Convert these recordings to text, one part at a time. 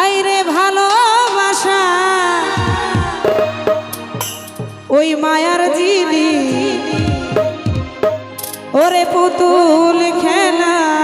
আইরে ভালোবাসা। ওই মায়ার জিনিস ওরে পুতুল খেলা।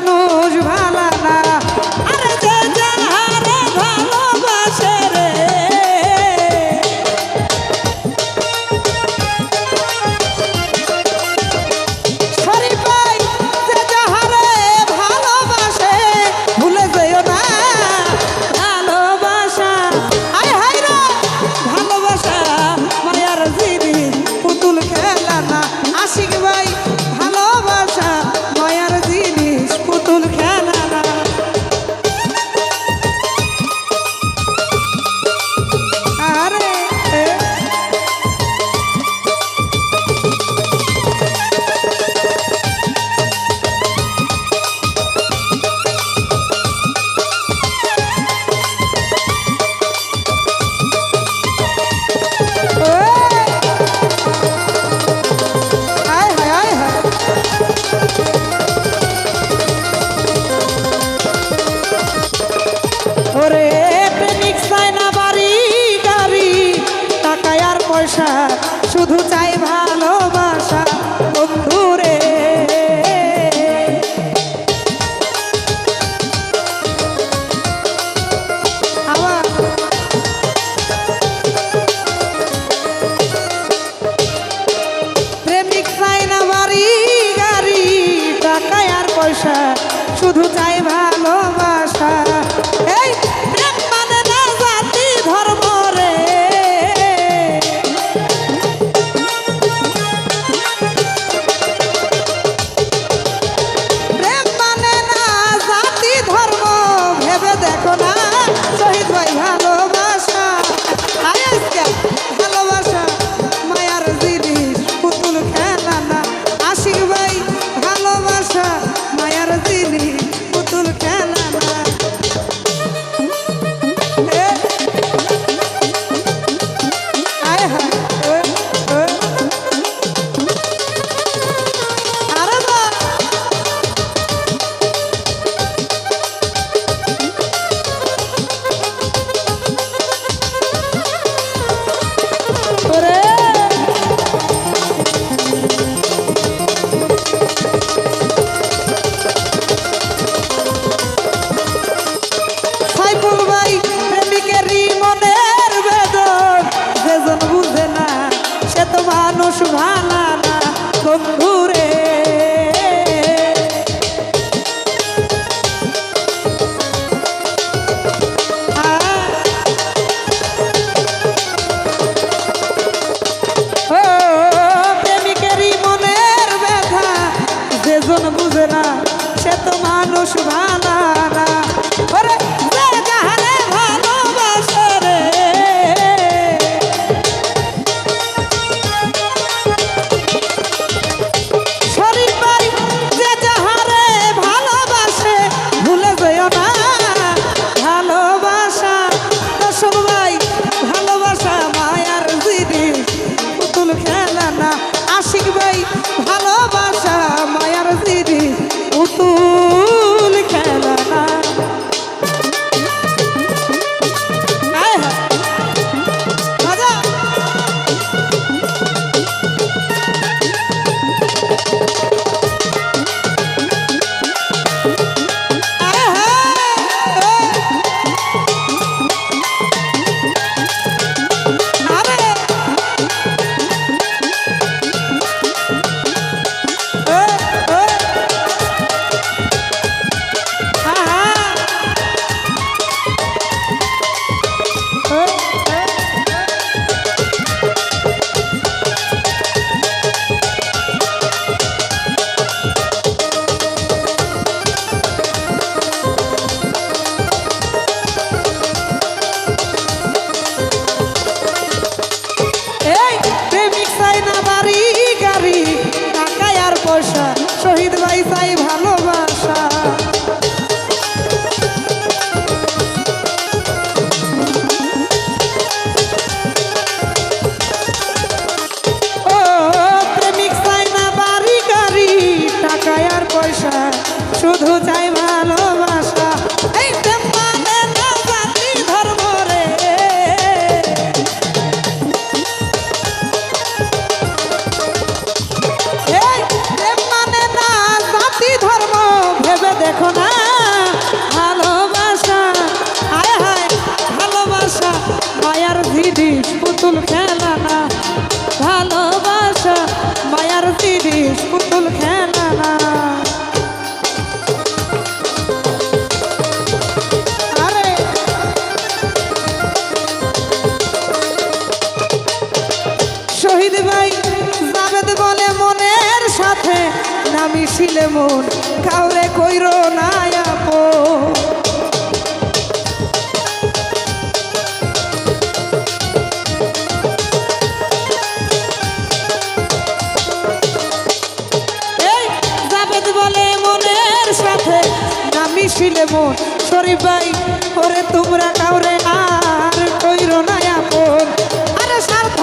nojo ভরসা শুধু চাই পুতুল খেলা না ভালোবাসা, মায়ার জিনিস পুতুল খেলা। না শহীদ মনের সাথে না মিশিলে মন, কাউরে কইর না মিশিলে মন সরি ভাই ওরে তোমরা কাউরে আর কইর না আপন আরে স্বার্থ